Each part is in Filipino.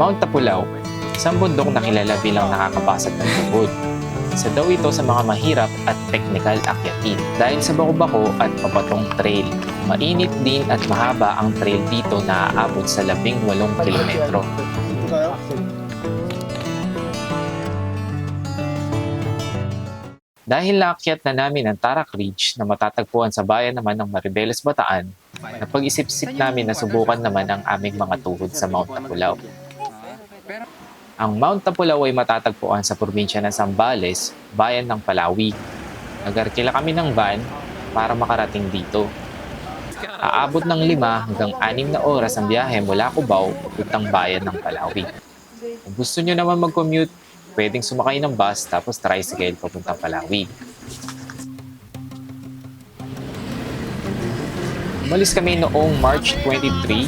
Mount Tapulaw, isang bundok na kilala bilang nakakabasag ng tuhod. Isa daw ito sa mga mahirap at technical akyatin dahil sa bako-bako at pabatong trail. Mainit din at mahaba ang trail dito na aabot sa 18 kilometro. Dahil naakyat na namin ang Tarak Ridge na matatagpuan sa bayan naman ng Maribeles, Bataan, napag-isip-isip namin na subukan naman ang aming mga tuhod sa Mount Tapulaw. Ang Mount Tapulaw ay matatagpuan sa probinsya ng Zambales, bayan ng Palawi. Nagarkila kami ng van para makarating dito. Aabot ng lima hanggang anim na oras ang biyahe mula Cubao papuntang bayan ng Palawi. Kung gusto nyo naman mag-commute, pwedeng sumakay ng bus tapos tricycle papuntang Palawi. Umalis kami noong March 23,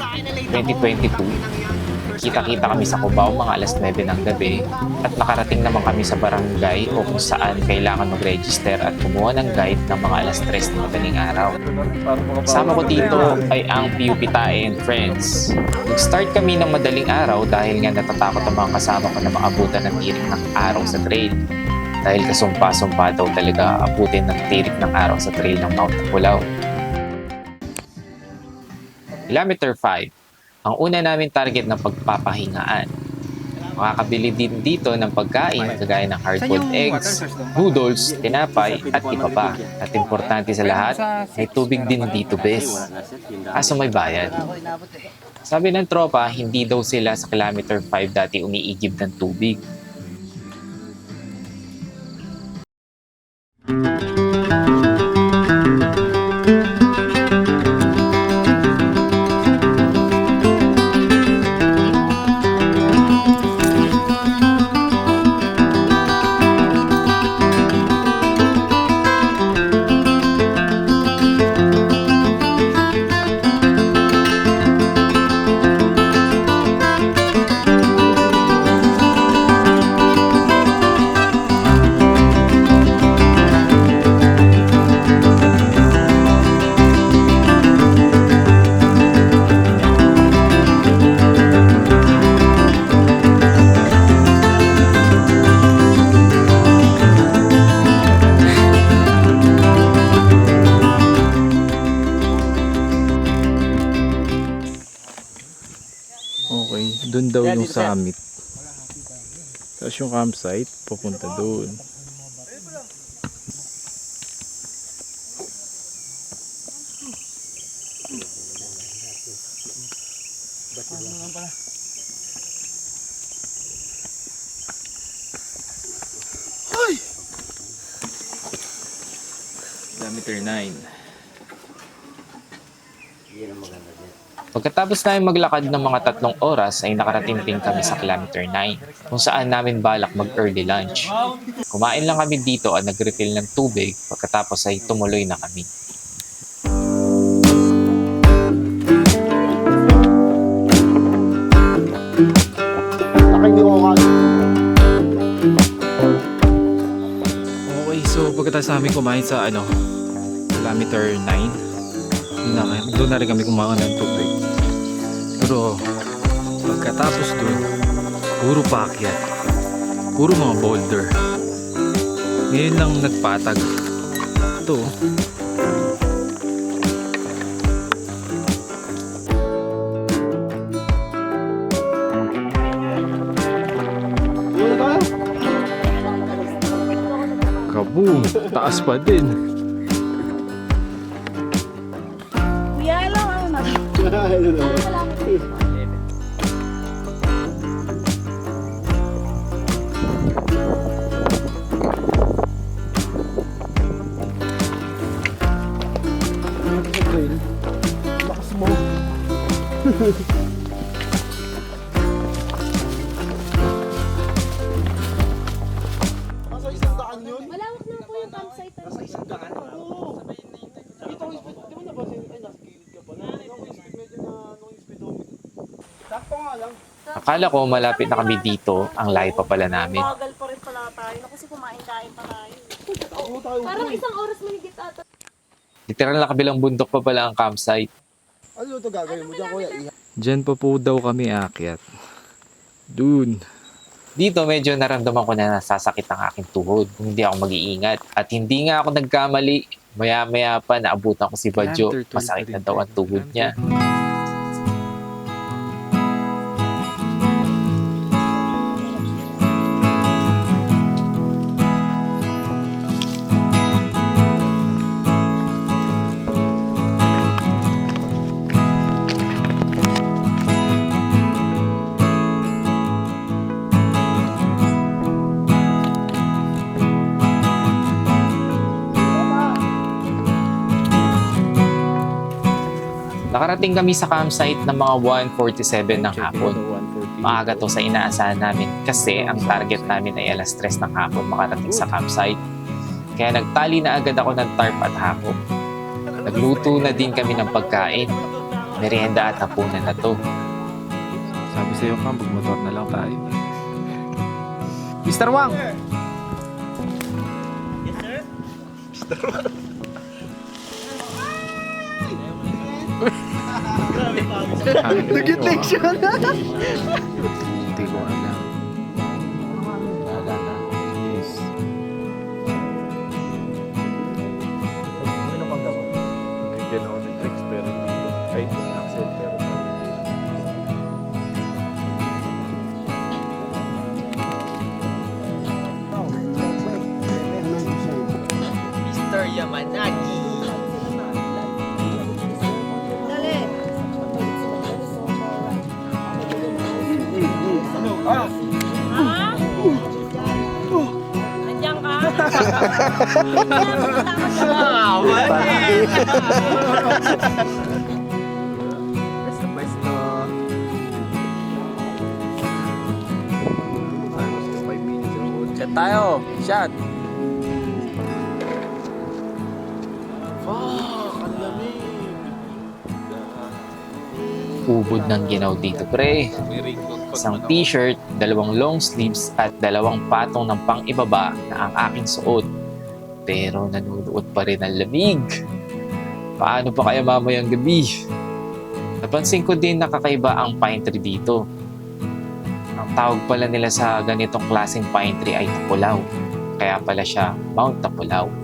2022. Kita-kita kami sa Cubao mga alas 9 ng gabi at nakarating naman kami sa barangay o kung saan kailangan mag-register at kumuha ng guide ng mga alas 3 ng madaling araw. Kasama ko dito ay ang PUP Tae and Friends. Nag-start kami ng madaling araw dahil nga natatakot ang mga kasama ko na maabutan ng tirik ng araw sa trail. Dahil kasumpa-sumpa daw talaga abutin ng tirik ng araw sa trail ng Mount Tapulaw. Kilometer 5. Ang una namin target ng pagpapahingaan. Makakabili din dito ng pagkain kagaya ng hard-boiled eggs, noodles, tinapay at iba pa. At importante sa lahat, may tubig din dito, bes. Kaso may bayad. Sabi ng tropa, hindi daw sila sa kilometer 5 dati umiigib ng tubig. Okay, summit. Tapos yung campsite, pupunta doon. Kilometer 9. Pagkatapos namin maglakad ng mga tatlong oras ay nakarating din kami sa kilometer 9 kung saan namin balak mag-early lunch. Kumain lang kami dito at nag-refill ng tubig pagkatapos ay tumuloy na kami. Okay, so pagkatapos namin kumain sa ano, kilometer 9, doon na, doon na rin kami kumain ng tubig. Pero pagkatapos doon, puro paakyat. Puro mga boulder. Ngayon lang nagpatag. Ito. oh. Kaboom! Taas pa din. Dito na. Lakas mo. Akala ko malapit na kami dito, ang layo pa pala namin. Bagal pa rin pala tayo. No, kasi kumain-kain pa tayo. Parang isang oras manigit ata. Literal na kabilang bundok pa pala ang campsite. Ano ito gagawin mo dyan, kuya? Iha. Diyan pa po daw kami aakyat. Dun. Dito medyo naramdaman ko na nasasakit ang aking tuhod kung hindi ako mag-iingat. At hindi nga ako nagkamali. Maya-maya pa naabutan ko si Badjo. Masakit na daw ang tuhod niya. Nakarating kami sa campsite ng mga 1.47 ng hapon. Maaga to sa inaasahan namin kasi ang target namin ay alas 3 ng hapon makarating sa campsite. Kaya nagtali na agad ako ng tarp at hako. Nagluto na din kami ng pagkain. Merienda at hapunan na to. Sabi sa'yo ka, magmotor na lang tayo. Mr. Wang! Nag-itik siya na. Hindi ko alam. Basta basta. Shot tayo. Shot. Ubod ng ginaw dito pre. Isang t-shirt, dalawang long sleeves at dalawang patong ng pang-ibaba na ang aking suot. Pero nanunuot pa rin ang lamig. Paano pa kaya mamayang gabi? Napansin ko din nakakaiba ang pine dito. Ang tawag pala nila sa ganitong klaseng pine ay Tapulaw. Kaya pala siya Mount Tapulaw.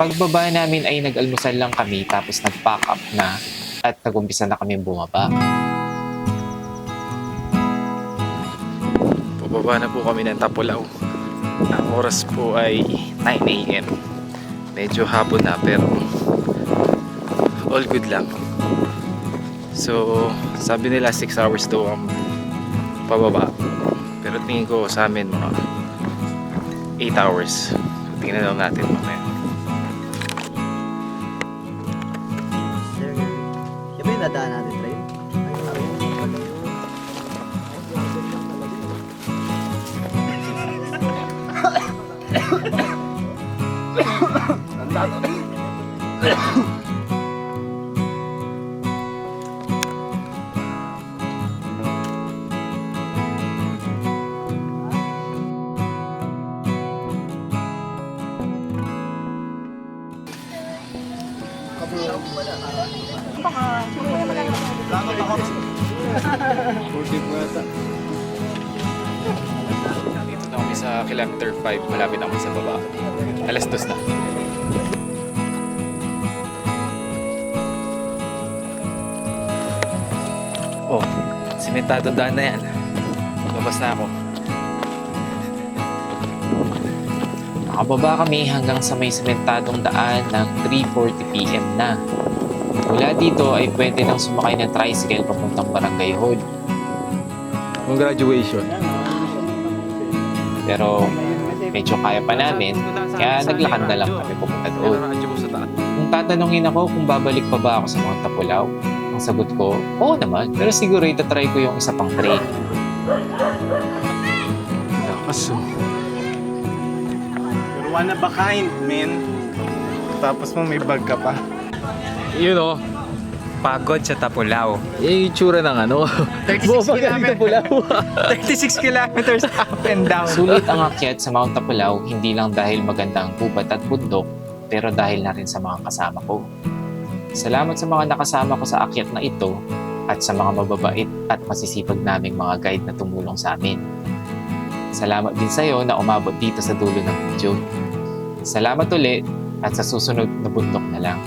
pagbaba namin ay nag-almusal lang kami tapos nag-pack up na at nagumpisa na kami bumaba. Pababa na po kami ng Tapulaw. Ang oras po ay 9 a.m. Medyo hapon na pero all good lang. So, sabi nila 6 hours daw ang pababa. Pero tingin ko sa amin mga 8 hours. Tingnan lang natin mamaya. Dito na kami sa kilometer 5. Malapit na kami sa baba. Alas dos na. Oh, simentado daan na yan. Labas na ako. Nakababa kami hanggang sa may sementadong daan ng 3.40pm na. Mula dito ay pwede nang sumakay ng tricycle papuntang Barangay Hall. Congratulations. Pero medyo kaya pa namin, kaya naglakad na lang kami pupunta doon. Kung tatanungin ako kung babalik pa ba ako sa Mount Tapulaw, ang sagot ko, oo naman. Pero siguro itatry ko yung isa pang train. Lakas oh. One of a kind, man. Tapos mo may bag ka pa. Yun oh. Pagod sa Tapulaw. Yung itsura ng ano. 36 kilometers. 36 kilometers up and down. Sulit ang akyat sa Mount Tapulaw hindi lang dahil maganda ang gubat at bundok, pero dahil na rin sa mga kasama ko. Salamat sa mga nakasama ko sa akyat na ito at sa mga mababait at masisipag naming mga guide na tumulong sa amin. Salamat din sa iyo na umabot dito sa dulo ng video. Salamat ulit at sa susunod na bundok na lang.